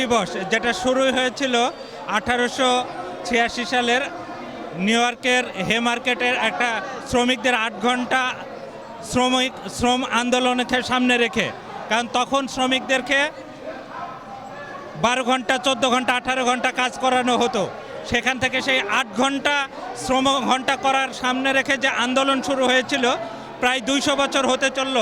দিবস, যেটা শুরু হয়েছিল আঠারোশো ছিয়াশি সালের নিউ ইয়র্কের হে মার্কেটের একটা শ্রমিকদের আট ঘণ্টা শ্রমিক, শ্রম আন্দোলনকে সামনে রেখে। কারণ তখন শ্রমিকদেরকে বারো ঘণ্টা, চোদ্দ ঘণ্টা, আঠারো ঘণ্টা কাজ করানো হতো। সেখান থেকে সেই আট ঘণ্টা শ্রম ঘণ্টা করার সামনে রেখে যে আন্দোলন শুরু হয়েছিল, প্রায় দুইশো বছর হতে চলল।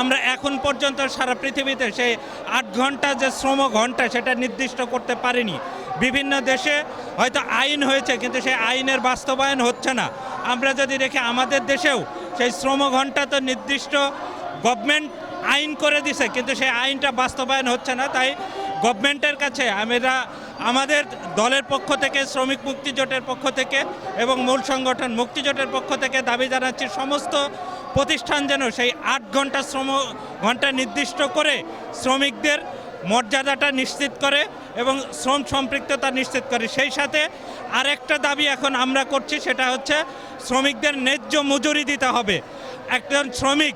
আমরা এখন পর্যন্ত সারা পৃথিবীতে সেই আট ঘণ্টা যে শ্রম ঘণ্টা সেটা নির্দিষ্ট করতে পারিনি। বিভিন্ন দেশে হয়তো আইন হয়েছে, কিন্তু সেই আইনের বাস্তবায়ন হচ্ছে না। আমরা যদি দেখি আমাদের দেশেও সেই শ্রম ঘণ্টা তো নির্দিষ্ট গভর্নমেন্ট আইন করে দিছে, কিন্তু সেই আইনটা বাস্তবায়ন হচ্ছে না। তাই গভর্নমেন্টের কাছে আমরা, আমাদের দলের পক্ষ থেকে, শ্রমিক মুক্তিজোটের পক্ষ থেকে এবং মূল সংগঠন মুক্তিজোটের পক্ষ থেকে দাবি জানাচ্ছি, সমস্ত প্রতিষ্ঠান যেন সেই আট ঘণ্টা শ্রম ঘণ্টা নির্দিষ্ট করে শ্রমিকদের মর্যাদাটা নিশ্চিত করে এবং শ্রম সম্পৃক্ততা নিশ্চিত করে। সেই সাথে আরেকটা দাবি এখন আমরা করছি, সেটা হচ্ছে শ্রমিকদের ন্যায্য মজুরি দিতে হবে। একজন শ্রমিক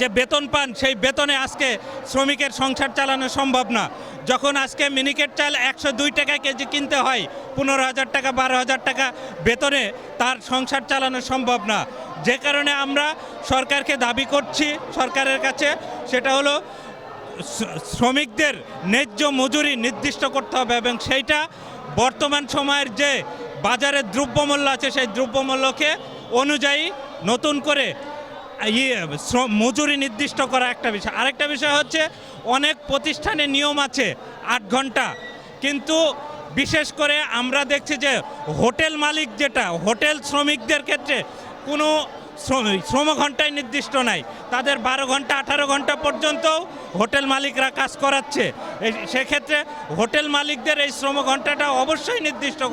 যে বেতন পান, সেই বেতনে আজকে শ্রমিকের সংসার চালানো সম্ভব না। যখন আজকে মিনিকেট চাল একশো দুই টাকা কেজি কিনতে হয়, পনেরো হাজার টাকা, বারো হাজার টাকা বেতনে, তার সংসার চালানো সম্ভব না। যে কারণে আমরা সরকারকে দাবি করছি, সরকারের কাছে, সেটা হলো শ্রমিকদের ন্যায্য মজুরি নির্দিষ্ট করতে হবে এবং সেইটা বর্তমান সময়ের যে বাজারের দ্রব্যমূল্য আছে, সেই দ্রব্যমূল্যকে অনুযায়ী নতুন করে ইয়ে মজুরি নির্দিষ্ট করা একটা বিষয়। আরেকটা বিষয় হচ্ছে, অনেক প্রতিষ্ঠানে নিয়ম আছে আট ঘণ্টা, কিন্তু বিশেষ করে আমরা দেখছি যে হোটেল মালিক যেটা, হোটেল শ্রমিকদের ক্ষেত্রে কোনো শ্রম- ঘন্টায় নির্দিষ্ট নাই। তাদের বারো ঘণ্টা আঠারো ঘণ্টা পর্যন্ত হোটেল মালিকরা কাজ করাচ্ছে। সেক্ষেত্রে হোটেল মালিকদের এই শ্রম ঘন্টাটা অবশ্যই নির্দিষ্ট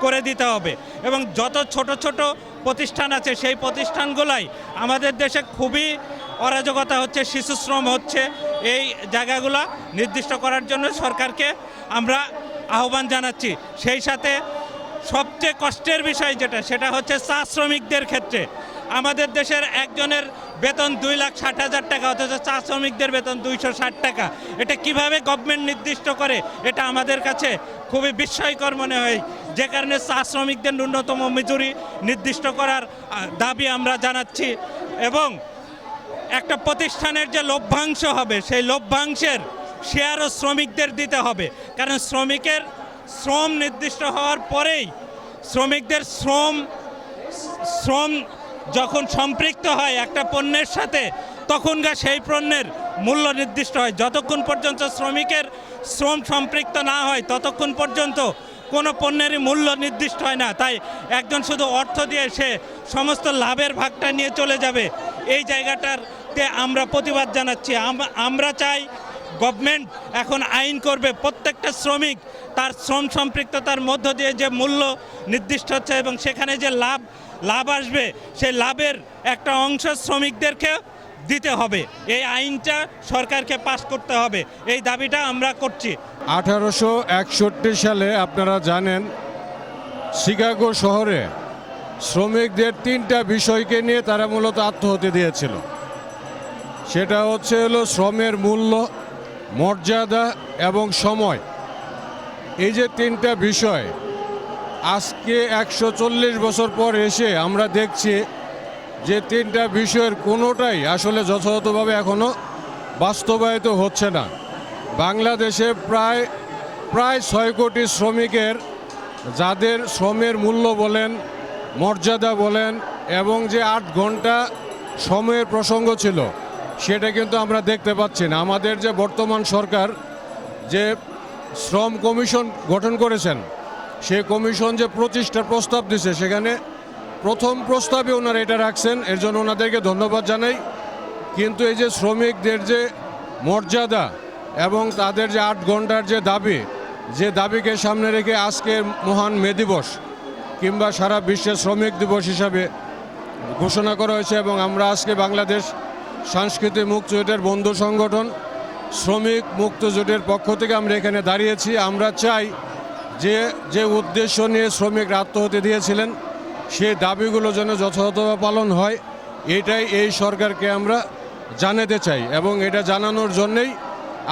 করে দিতে হবে। এবং যত ছোট ছোট প্রতিষ্ঠান আছে, সেই প্রতিষ্ঠানগুলাই আমাদের দেশে খুবই অরাজকতা হচ্ছে, শিশু শ্রম হচ্ছে। এই জায়গাগুলো নির্দিষ্ট করার জন্য সরকারকে আমরা আহ্বান জানাচ্ছি। সেই সাথে সবচেয়ে কষ্টের বিষয় যেটা, সেটা হচ্ছে চা শ্রমিকদের ক্ষেত্রে। আমাদের দেশের একজনের বেতন দুই লাখ ষাট হাজার টাকা, অথচ চা শ্রমিকদের বেতন দুইশো ষাট টাকা। এটা কীভাবে গভর্নমেন্ট নির্দিষ্ট করে, এটা আমাদের কাছে খুবই বিস্ময়কর মনে হয়। যে কারণে চা শ্রমিকদের ন্যূনতম মজুরি নির্দিষ্ট করার দাবি আমরা জানাচ্ছি। এবং একটা প্রতিষ্ঠানের যে লভ্যাংশ হবে, সেই লভ্যাংশের শেয়ারও শ্রমিকদের দিতে হবে। কারণ শ্রমিকের শ্রম নির্দিষ্ট হওয়ার পরেই শ্রমিকদের শ্রম শ্রম যখন সম্পৃক্ত হয় একটা পণ্যের সাথে, তখনকার সেই পণ্যের মূল্য নির্দিষ্ট হয়। যতক্ষণ পর্যন্ত শ্রমিকের শ্রম সম্পৃক্ত না হয়, ততক্ষণ পর্যন্ত কোনো পণ্যেরই মূল্য নির্দিষ্ট হয় না। তাই একজন শুধু অর্থ দিয়ে সে সমস্ত লাভের ভাগটা নিয়ে চলে যাবে। এই জায়গাটারতে আমরা প্রতিবাদ জানাচ্ছি। আম- আমরা চাই গভর্নমেন্ট এখন আইন করবে, প্রত্যেকটা শ্রমিক তার শ্রম সম্পৃক্ততার মধ্য দিয়ে যে মূল্য নির্দিষ্ট হচ্ছে এবং সেখানে যে লাভ লাভ আসবে, সেই লাভের একটা অংশ শ্রমিকদেরকে দিতে হবে। এই আইনটা সরকারকে পাশ করতে হবে। এই দাবিটা আমরা করছি। আঠারোশো একষট্টি সালে আপনারা জানেন, শিকাগো শহরে শ্রমিকদের তিনটা বিষয়কে নিয়ে তারা মূলত আত্মহত্যা দিয়েছিল। সেটা হচ্ছে হলো শ্রমের মূল্য মর্যাদা এবং সময়। এই যে তিনটা বিষয়, আজকে একশো চল্লিশ বছর পর এসে আমরা দেখছি যে তিনটা বিষয়ের কোনোটাই আসলে যথাযথভাবে এখনও বাস্তবায়িত হচ্ছে না। বাংলাদেশে প্রায় প্রায় ছয় কোটি শ্রমিকের, যাদের শ্রমের মূল্য বলেন, মর্যাদা বলেন, এবং যে আট ঘণ্টা সময়ের প্রসঙ্গ ছিল সেটা কিন্তু আমরা দেখতে পাচ্ছি না। আমাদের যে বর্তমান সরকার যে শ্রম কমিশন গঠন করেছেন, সে কমিশন যে প্রতিষ্ঠার প্রস্তাব দিছে, সেখানে প্রথম প্রস্তাবে ওনারা এটা রাখছেন। এর জন্য ওনাদেরকে ধন্যবাদ জানাই। কিন্তু এই যে শ্রমিকদের যে মর্যাদা এবং তাদের যে আট ঘণ্টার যে দাবি, যে দাবিকে সামনে রেখে আজকের মহান মে দিবস কিংবা সারা বিশ্বের শ্রমিক দিবস হিসাবে ঘোষণা করা হয়েছে এবং আমরা আজকে বাংলাদেশ সাংস্কৃতিক মুক্ত জোটের বন্ধু সংগঠন, শ্রমিক মুক্ত জোটের পক্ষ থেকে আমরা এখানে দাঁড়িয়েছি। আমরা চাই যে যে উদ্দেশ্য নিয়ে শ্রমিক আত্মহত্যা দিয়েছিলেন সেই দাবিগুলো যেন যথাযথভাবে পালন হয়, এটাই এই সরকারকে আমরা জানাতে চাই এবং এটা জানানোর জন্যেই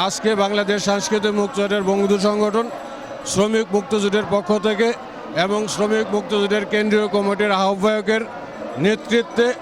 আজকে বাংলাদেশ সাংস্কৃতিক মুক্তজোটের বঙ্গবন্ধু সংগঠন, শ্রমিক মুক্তজোটের পক্ষ থেকে এবং শ্রমিক মুক্তজোটের কেন্দ্রীয় কমিটির আহ্বায়কের নেতৃত্বে